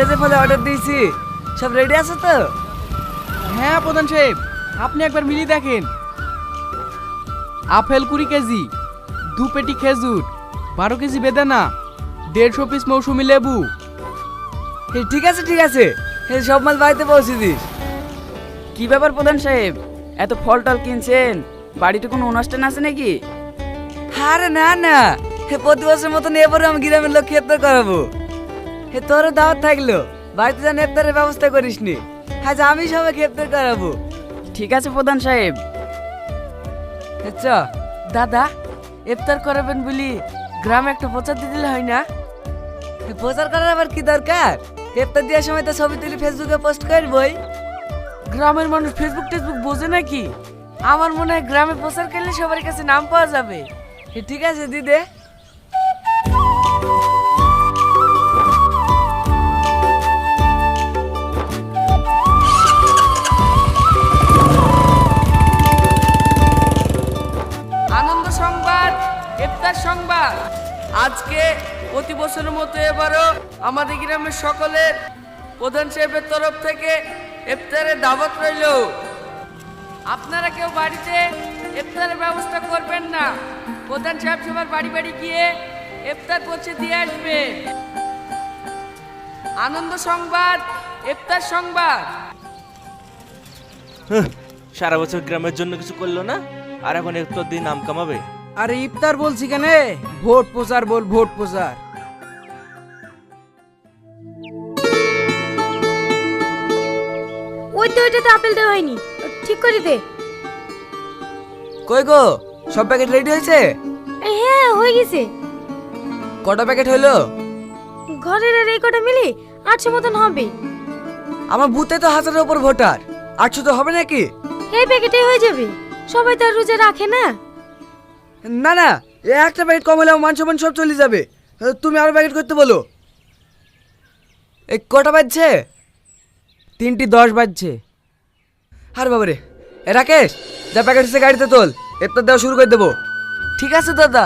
যে যে ফলে অর্ডার দিয়েছি সব রেডি আছে তো? হ্যাঁ প্রধান সাহেব আপনি একবার মিলিয়ে দেখেন। আপেল কুড়ি কেজি দু পেটি খেজুর বারো কেজি বেদানা দেড়শো পিস মৌসুমি লেবু। এ, ঠিক আছে ঠিক আছে। এ, সব মাল বাড়িতে পৌঁছে দিস। কি ব্যাপার প্রধান সাহেব? এত ফল টল কিনছেন? বাড়িতে কোনো অনুষ্ঠান আছে নাকি? আরে না না। হে প্রতি বছরের মতন এবারে আমি গ্রামের লোক ইফতার করাবো। হে তোর দাওয়াত থাকল। বাড়িতে যেন ইফতারের ব্যবস্থা করিস নি। আজ আমি সবাইকে ইফতার করাবো। ঠিক আছে প্রধান সাহেব। চ। দাদা ইফতার করাবেন বলি গ্রামে একটা প্রচার দিয়ে দিলে হয় না? প্রচার করার আবার কি দরকার? ইফতার দেওয়ার সময় তো ছবি তুলি ফেসবুকে পোস্ট করবই। গ্রামের মানুষ ফেসবুক টেসবুক বোঝে নাকি? আমার মনে হয় গ্রামে প্রচার করলে সবার কাছে নাম পাওয়া যাবে। ঠিক আছে দিদে ইফতার সংবাদ। আজকে প্রতি বছরের মতো এবারও আমাদের গ্রামের সকলের প্রধান সাহেবের তরফ থেকে ইফতারের দাওয়াত রইল। আপনারা কেউ বাড়িতে ইফতারের ব্যবস্থা করবেন না। প্রধান সাহেব সবার বাড়ি বাড়ি গিয়ে ইফতার পৌঁছে দিয়ে আসবে। আনন্দ সংবাদ, ইফতার সংবাদ। সারা বছর গ্রামের জন্য কিছু করল না? আর এখন একটু দিন নাম কামাবে? আরে ইফতার বলছি কেন? ভোট প্রচার বল ভোট প্রচার। ওই তো ওইটাতে আপেল দেওয়া হয়নি। ঠিক করে দে। কই গো সব প্যাকেট রেডি হয়েছে? হ্যাঁ হয়ে গেছে। কটা প্যাকেট হইল ঘরের আর এই কটা মিলে আটশো মতন হবে। আমার বুথে তো হাজারের উপর ভোটার। আটশো তো হবে নাকি? এই প্যাকেটে হয়ে যাবে। সবাই তো আর রোজা রাখে না। না না এ একটা প্যাকেট কম হলে আমার মান সম্মান সব চলে যাবে। তুমি আরও প্যাকেট করতে বলো। এই কটা বাজছে? তিনটি দশ বাজছে। আর বাবারে এ রাকেশ যা প্যাকেট এসে গাড়িতে তোল এরপর দেওয়া শুরু করে দেবো। ঠিক আছে দাদা।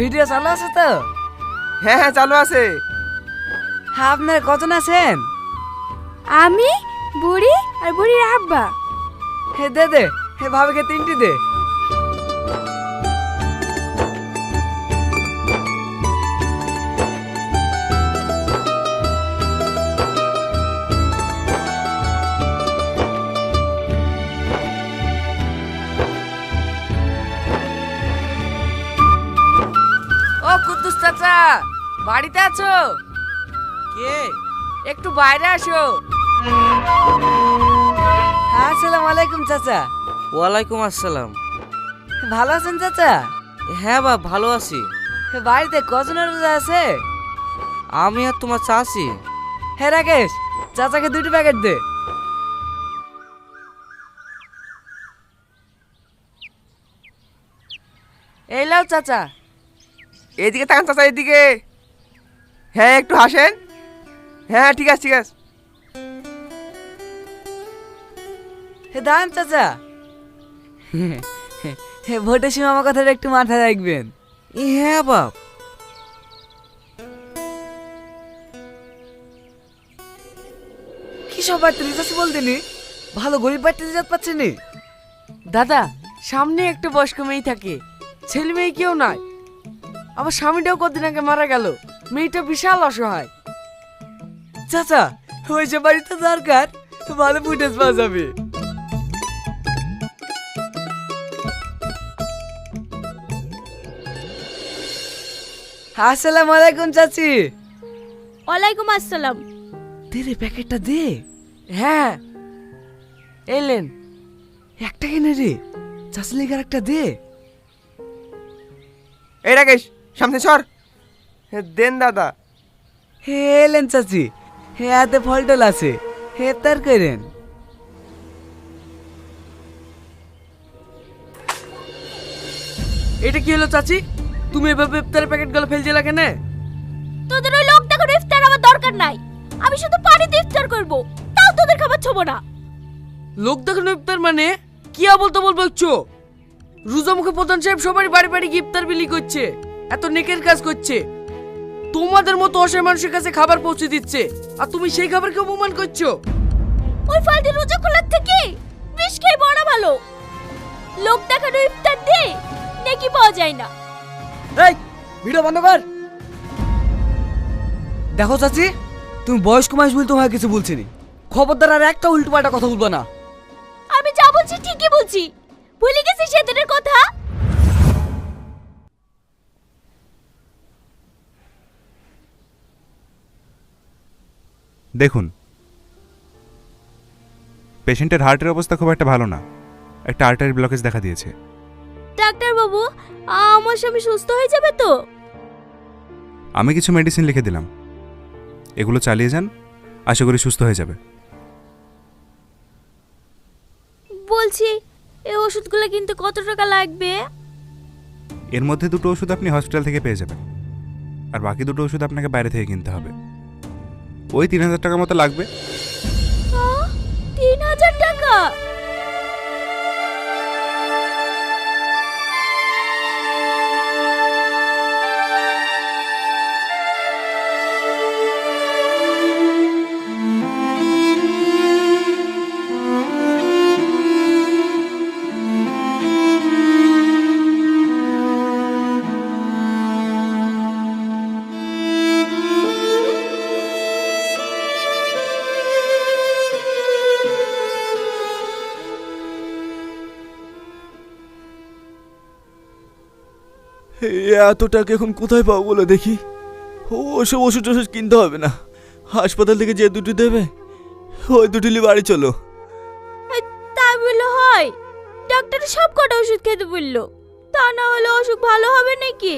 ভিডিও চালু আছে তো? হ্যাঁ হ্যাঁ চালু আছে। হ্যাঁ আপনার কজন আছেন? আমি বুড়ি আর বুড়ির আব্বা। হে দে দে হে ভাবিকে তিনটি দে। ও কুদ্দুস চাচা বাড়িতে আছো? কে? একটু বাইরে আসো। আসসালামু আলাইকুম চাচা। ওয়ালাইকুম আসসালাম। ভালো আছেন চাচা? হ্যাঁ বা ভালো আছি। বাড়িতে কজনের রোজা আছে? আমি আর তোমার চাষি হে রাকেশ চাচাকে দুটি প্যাকেট দে। এই লাও চাচা। এদিকে তাকান চাচা এদিকে। হ্যাঁ একটু হাসেন। হ্যাঁ ঠিক আছে ঠিক আছে। হে দাঁড়ান চাচা। ভোটের সময় আমার কথাটা একটু মাথায় রাখবেন। হ্যাঁ বাপ। কি সব বাড়িতে রিচার্জ বলতেনি ভালো গরিব বাড়িতে রিচার্জ পাচ্ছেনি দাদা সামনে একটা বয়স্ক মেয়ে থাকে। ছেলে মেয়ে কেউ নাই। আমার স্বামীটাও কদিন আগে মারা গেল। মেয়েটা বিশাল অসহায়। চাচা ওই যে বাড়িতে দরকার ভালো ফুটেজ পাওয়া যাবে। আসসালামু আলাইকুম চাচি। ওয়ালাইকুম আসসালাম। দে রে প্যাকেটটা দে। হ্যাঁ। এলেন একটা কিনে রে চাচি লেগার একটা দে। এই রাকেশ সামনে সর। দেন দাদা। হে এলেন চাচি। হে হাতে ফলটল আছে। হে তার করেন এটা কি হলো চাচি? তুমি এভাবে ইফতারের প্যাকেটগুলো ফেলছিলে কেন? তোদের ওই লোক দেখানো ইফতার আমার দরকার নাই। আমি শুধু পানিতে ইফতার করব তাও তোদের খাবার ছোবো না। লোক দেখানো ইফতার মানে? কি আবল তাবল বলছো রুজমুখে প্রধান সাহেব সবারই বাড়ি বাড়ি ইফতার বিলি করছে এত নেকের কাজ করছে। তোমাদের মতো অসহায় মানুষের কাছে খাবার পৌঁছে দিচ্ছে আর তুমি সেই খাবারকে অপমান করছ। ওই ফালতু রোজা খোলার থেকে বিষ খেয়ে বড় ভালো। লোক দেখানো ইফতার দে নাকি পাওয়া যায় না। এই ভিডিও বন্ধ কর। দেখো চাচি তুমি বয়স্ক মানুষ বলে তোমায় কিছু বলছি নি খবরদার আর একটা উল্টো পাল্টা কথা বলব না। আমি যা বলছি ঠিকই বলছি। ভুলে গেছি সেদিনের কথা। দেখুন পেশেন্টের হার্টের অবস্থা খুব একটা ভালো না। একটা আর্টারি ব্লকেজ দেখা দিয়েছে। ডাক্তার বাবু আমার স্বামী সুস্থ হয়ে যাবে তো? আমি কিছু মেডিসিন লিখে দিলাম। এগুলো চালিয়ে যান আশা করি সুস্থ হয়ে যাবে। বলছি এই ওষুধগুলো কিন্তু কত টাকা লাগবে? এর মধ্যে দুটো ওষুধ আপনি হসপিটাল থেকে পেয়ে যাবেন। আর বাকি দুটো ওষুধ আপনাকে বাইরে থেকে কিনতে হবে। ওই তিন হাজার টাকার মতো লাগবে। তিন হাজার টাকা? এত টাকা এখন কোথায় পাবো বলে দেখি? ও ওসব ওষুধ টষুধ কিনতে হবে না। হাসপাতাল থেকে যে দুটি দেবে ওই দুটি নিয়ে বাড়ি চলো। তা বলে হয়। ডাক্তার সব কটা ওষুধ খেতে বলল। তা না হলে অসুখ ভালো হবে নাকি?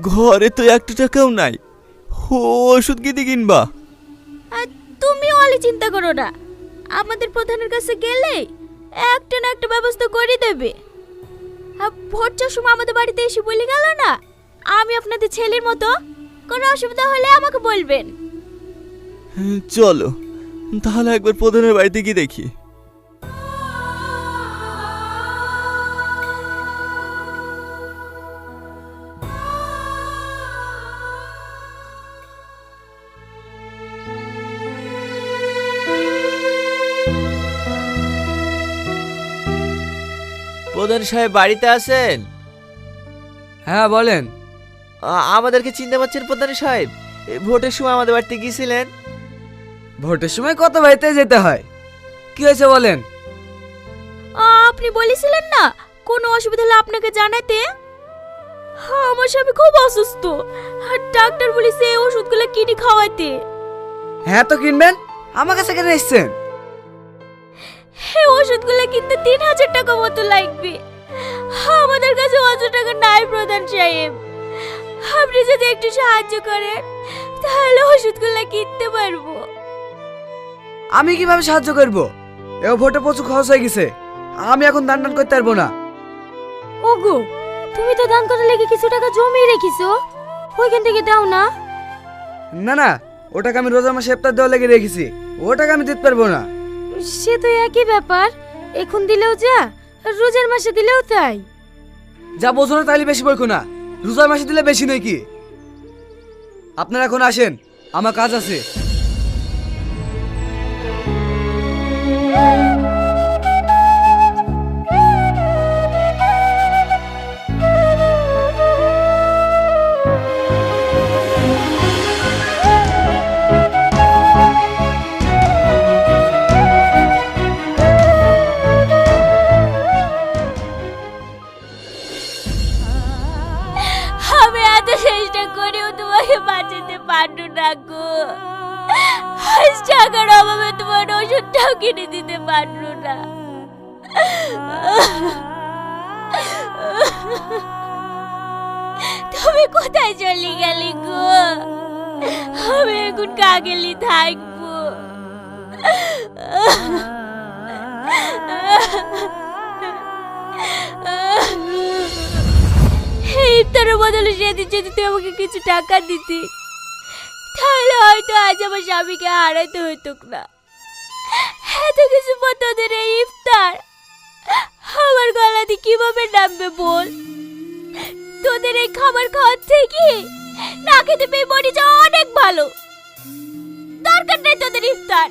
ঘরে তো একটা টাকাও নাই। ও ওষুধ কিনে কিনবা। আর তুমি অলি চিন্তা করো না। আমাদের প্রধানের কাছে গেলে একটা না একটা ব্যবস্থা করে দেবে। ভোট যাওয়ার সময় আমাদের বাড়িতে এসে বলে গেল না? আমি আপনাদের ছেলের মতো, কোনো অসুবিধা হলে আমাকে বলবেন। চলো। তাহলে একবার প্রধানের বাড়িতে গিয়ে দেখি। প্রধান সাহেব বাড়িতে আছেন? হ্যাঁ বলেন। আ- আমাদেরকে চিনতে পারছেন প্রধান সাহেব। এ, ভোটের সময় আমাদের বাড়িতে গিয়েছিলেন। ভোটের সময় কত বাড়িতে যেতে হয়? কি হয়েছে বলেন? আপনি বলেছিলেন না কোনো অসুবিধা হলে আপনাকে জানাতে? আমার স্বামী খুব অসুস্থ। আর ডাক্তার বলেছে এই ওষুধগুলো কিনে খাওয়াতে। হ্যাঁ তো কিনবেন? আমার কাছে কেন এসছেন? ওষুধগুলো কিনতে তিন হাজার টাকা মতো লাগবে। আমাদের কাছে অত টাকা নাই প্রধান সাহেব। আপনি যদি একটু সাহায্য করেন তাহলে ওষুধগুলো কিনতে পারব। আমি কীভাবে সাহায্য করব? এও ভোটে প্রচুর খরচ হয়ে গেছে। আমি এখন দান দান করতে পারব না। ওগো তুমি তো দান করার লেগে কিছু টাকা জমিয়ে রেখেছো। ওইখান থেকে দাও না। না না ওটাকে আমি রোজা মাসে ইফতার দেওয়া লেগে রেখেছি। ওটাকে আমি দিতে পারব না। সে তো একই ব্যাপার। এখন দিলেও যা, রোজার মাসে দিলেও তাই। যা বোঝো না তাহলে বেশি বইকো না। রোজার মাসে দিলে বেশি নয় কি? আপনারা এখন আসেন, আমার কাজ আছে। তুমি কোথায় চলে গেলি গো? আমি এখন কাগেলি থাকব। এই ইফতারের বদলে সেদিন যদি তুই আমাকে কিছু টাকা দিতি, তাহলে হয়তো আজ আমার স্বামীকে হারাইতে হইতো না। এত কিছু এই ইফতার। আমার কীভাবে নামবে বল? তোদের এই খাবার খাওয়ার থেকে না খেতে পেয়ে যাওয়া অনেক ভালো। দরকার নেই তোদের ইফতার।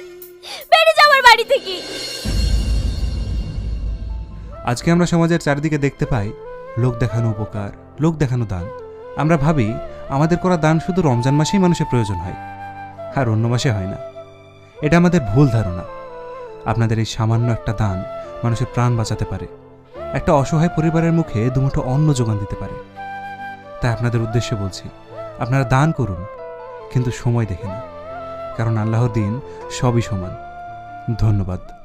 বেরিয়ে যা আমার বাড়ি থেকে। আজকে আমরা সমাজের চারিদিকে দেখতে পাই লোক দেখানো উপকার, লোক দেখানো দান। আমরা ভাবি আমাদের করা দান শুধু রমজান মাসেই মানুষের প্রয়োজন হয়, আর অন্য মাসে হয় না। এটা আমাদের ভুল ধারণা। আপনাদের এই সামান্য একটা দান মানুষের প্রাণ বাঁচাতে পারে। একটা অসহায় পরিবারের মুখে দুমুঠো অন্ন যোগান দিতে পারে। তাই আপনাদের উদ্দেশ্যে বলছি, আপনারা দান করুন, কিন্তু সময় দেখে না কারণ আল্লাহর দিন সবই সমান। ধন্যবাদ।